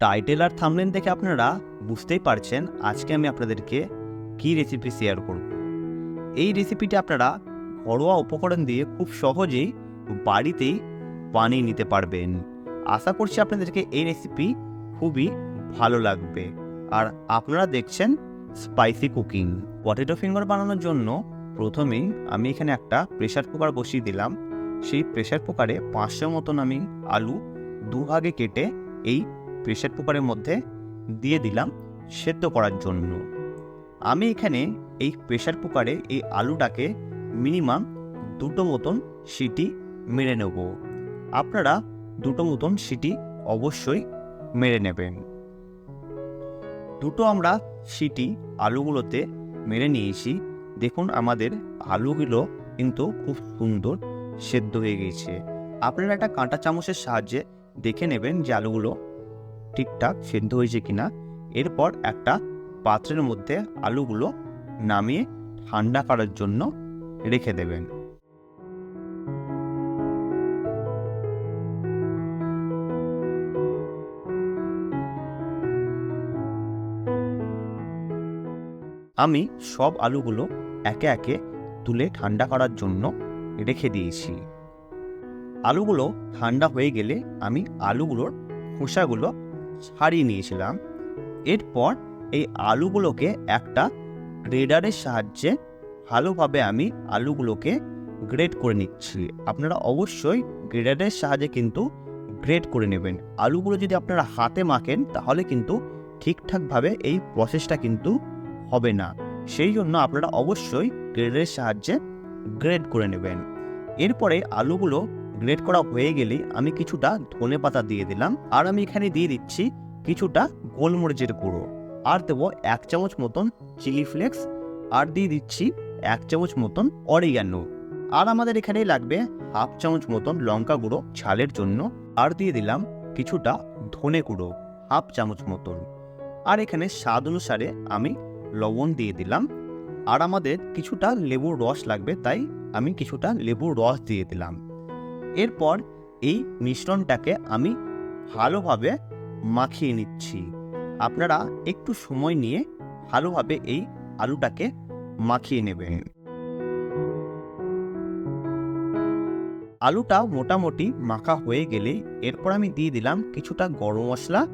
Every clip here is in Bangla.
টাইটেল আর থামলেন দেখে আপনারা বুঝতেই পারছেন আজকে আমি আপনাদেরকে কী রেসিপি শেয়ার করব। এই রেসিপিটি আপনারা ঘরোয়া উপকরণ দিয়ে খুব সহজেই বাড়িতেই বানিয়ে নিতে পারবেন। আশা করছি আপনাদেরকে এই রেসিপি খুবই ভালো লাগবে। আর আপনারা দেখছেন স্পাইসি কুকিং পটেটো ফিঙ্গার বানানোর জন্য প্রথমেই আমি এখানে একটা প্রেশার কুকার বসিয়ে দিলাম। সেই প্রেশার কুকারে পাঁচশো মতন আমি আলু দুভাগে কেটে এই প্রেসার কুকারের মধ্যে দিয়ে দিলাম সেদ্ধ করার জন্য। আমি এখানে এই প্রেশার কুকারে এই আলুটাকে মিনিমাম দুটো মতন সিটি মেরে নেব। আপনারা দুটো মতন সিটি অবশ্যই মেরে নেবেন। দুটো আমরা সিটি আলুগুলোতে মেরে নিয়েছি। দেখুন আমাদের আলুগুলো কিন্তু খুব সুন্দর সেদ্ধ হয়ে গেছে। আপনারা একটা কাঁটা চামচের সাহায্যে দেখে নেবেন যে আলুগুলো ঠিকঠাক সেদ্ধ হয়েছে কিনা, এরপর একটা পাত্রের মধ্যে আলুগুলো নামিয়ে ঠান্ডা করার জন্য রেখে দেবেন। আমি সব আলুগুলো একে একে তুলে ঠান্ডা করার জন্য রেখে দিয়েছি। আলুগুলো ঠান্ডা হয়ে গেলে আমি আলুগুলোর খোসাগুলো ছাড়িয়ে নিয়েছিলাম। এরপর এই আলুগুলোকে একটা গ্রেডারের সাহায্যে ভালোভাবে আমি আলুগুলোকে গ্রেড করে নিচ্ছি। আপনারা অবশ্যই গ্রেডারের সাহায্যে কিন্তু গ্রেড করে নেবেন। আলুগুলো যদি আপনারা হাতে মাখেন, তাহলে কিন্তু ঠিকঠাকভাবে এই প্রসেসটা কিন্তু হবে না। সেই জন্য আপনারা অবশ্যই গ্রেডের সাহায্যে গ্রেড করে নেবেন। এরপরে আলুগুলো গ্রেড করা হয়ে গেলে আমি কিছুটা ধনে পাতা দিয়ে দিলাম। আর আমি এখানে দিয়ে দিচ্ছি কিছুটা গোলমরিচের গুঁড়ো। আর দেবো এক চামচ মতন চিলি ফ্লেক্স। আর দিয়ে দিচ্ছি এক চামচ মতন অরিগানো। আর আমাদের এখানে লাগবে হাফ চামচ মতন লঙ্কা গুঁড়ো ঝালের জন্য। আর দিয়ে দিলাম কিছুটা ধনে গুঁড়ো, হাফ চামচ মতন। আর এখানে স্বাদ অনুসারে আমি লবণ দিয়ে দিলাম। আর আমাদের কিছুটা লেবুর রস লাগবে, তাই আমি কিছুটা লেবুর রস দিয়ে দিলাম। এরপর এই মিশ্রণটাকে আমি ভালোভাবে মাখিয়ে নিচ্ছি। আপনারা একটু সময় নিয়ে ভালোভাবে এই আলুটাকে মাখিয়ে নেবেন। আলুটা মোটামুটি মাখা হয়ে গেলে এরপর আমি দিয়ে দিলাম কিছুটা গরম মশলা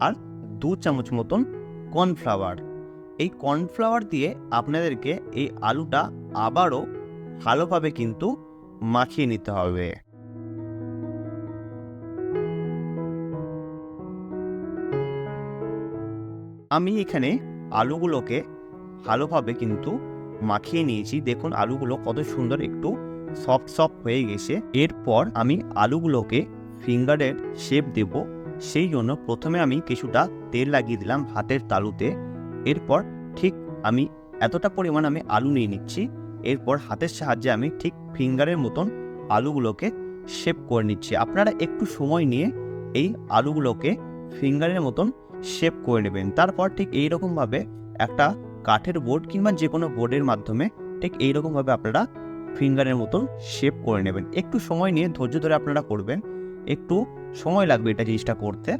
আর দু চামচ মতন কর্নফ্লাওয়ার। এই কর্নফ্লাওয়ার দিয়ে আপনাদেরকে এই আলুটা আবারও ভালোভাবে কিন্তু মাখিয়ে নিতে হবে। আমি এখানে আলুগুলোকে ভালোভাবে কিন্তু মাখিয়ে নিয়েছি। দেখুন, আলুগুলো কত সুন্দর একটু সফট সফট হয়ে গেছে। এরপর আমি আলুগুলোকে ফিঙ্গারের শেপ দেব। সেই জন্য প্রথমে আমি কিছুটা তেল লাগিয়ে দিলাম হাতের তালুতে। এরপর ঠিক আমি এতটা পরিমাণ আমি আলু নিয়ে নিচ্ছি। এরপর হাতের সাহায্যে আমি ঠিক ফিঙ্গারের মতন আলুগুলোকে শেপ করে নিচ্ছি। আপনারা একটু সময় নিয়ে এই আলুগুলোকে ফিঙ্গারের মতন শেপ করে নেবেন। তারপর ঠিক এই রকমভাবে একটা কাঠের বোর্ড কিংবা যে কোনো বোর্ডের মাধ্যমে ঠিক এই রকমভাবে আপনারা ফিঙ্গারের মতন শেপ করে নেবেন। একটু সময় নিয়ে ধৈর্য ধরে আপনারা করবেন। একটু সময় লাগবে এটা জিনিসটা করতে।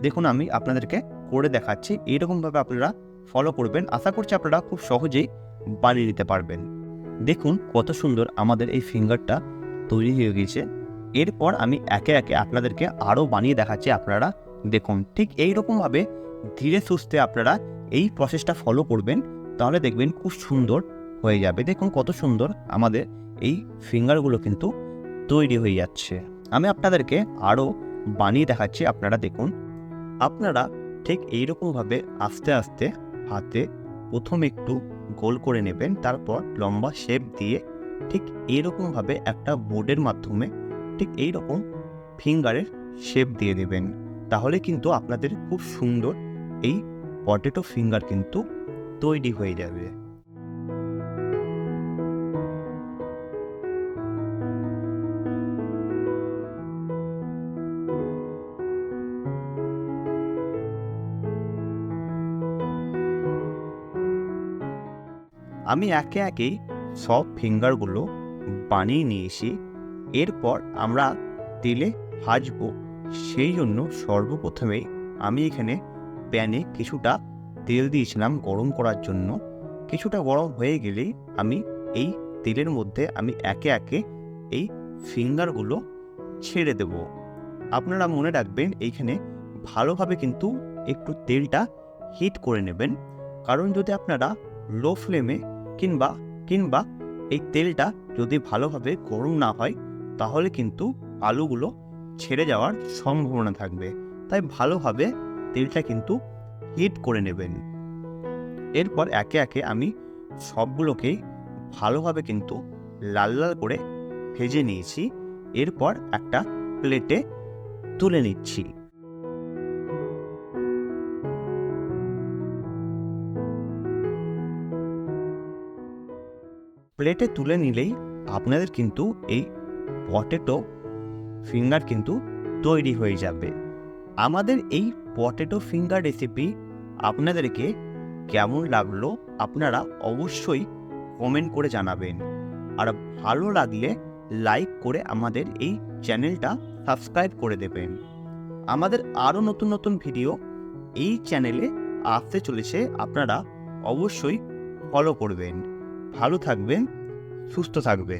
দেখুন, আমি আপনাদেরকে করে দেখাচ্ছি। এইরকমভাবে আপনারা ফলো করবেন। আশা করছি আপনারা খুব সহজেই বানিয়ে নিতে পারবেন। দেখুন, কত সুন্দর আমাদের এই ফিঙ্গারটা তৈরি হয়ে গেছে এরপর আমি একে একে আপনাদেরকে আরও বানিয়ে দেখাচ্ছি। আপনারা দেখুন, ঠিক এই রকমভাবে ধীরে সুস্থে আপনারা এই প্রসেসটা ফলো করবেন, তাহলে দেখবেন খুব সুন্দর হয়ে যাবে। দেখুন কত সুন্দর আমাদের এই ফিঙ্গারগুলো কিন্তু তৈরি হয়ে যাচ্ছে। আমি আপনাদেরকে আরও বানিয়ে দেখাচ্ছি, আপনারা দেখুন। আপনারা ঠিক এইরকমভাবে আস্তে আস্তে হাতে প্রথম একটু গোল করে নেবেন, তারপর লম্বা শেপ দিয়ে ঠিক এইরকমভাবে একটা বোর্ডের মাধ্যমে ঠিক এইরকম ফিঙ্গারের শেপ দিয়ে দেবেন। তাহলে কিন্তু আপনাদের খুব সুন্দর এই পটেটো ফিঙ্গার কিন্তু তৈরি হয়ে যাবে। আমি একে একেই সব ফিঙ্গারগুলো বানিয়ে নিয়েছি এরপর আমরা তেলে ভাজবো। সেই জন্য সর্বপ্রথমে আমি এখানে প্যানে কিছুটা তেল দিয়েছিলাম গরম করার জন্য। কিছুটা গরম হয়ে গেলেই আমি এই তেলের মধ্যে আমি একে একে এই ফিঙ্গারগুলো ছেড়ে দেব। আপনারা মনে রাখবেন এইখানে ভালোভাবে কিন্তু একটু তেলটা হিট করে নেবেন। কারণ যদি আপনারা লো ফ্লেমে কিংবা কিংবা এই তেলটা যদি ভালোভাবে গরম না হয়, তাহলে কিন্তু আলুগুলো ছেড়ে যাওয়ার সম্ভাবনা থাকবে। তাই ভালোভাবে তেলটা কিন্তু হিট করে নেবেন। এরপর একে একে আমি সবগুলোকেই ভালোভাবে কিন্তু লাল লাল করে ভেজে নিয়েছি। এরপর একটা প্লেটে তুলে নিচ্ছি। প্লেটে তুলে নিলেই আপনাদের কিন্তু এই পটেটো ফিঙ্গার কিন্তু তৈরি হয়ে যাবে। আমাদের এই পটেটো ফিঙ্গার রেসিপি আপনাদেরকে কেমন লাগল আপনারা অবশ্যই কমেন্ট করে জানাবেন। আর ভালো লাগলে লাইক করে আমাদের এই চ্যানেলটা সাবস্ক্রাইব করে দেবেন। আমাদের আরও নতুন নতুন ভিডিও এই চ্যানেলে আসতে চলেছে, আপনারা অবশ্যই ফলো করবেন। ভালো থাকবেন, সুস্থ থাকবে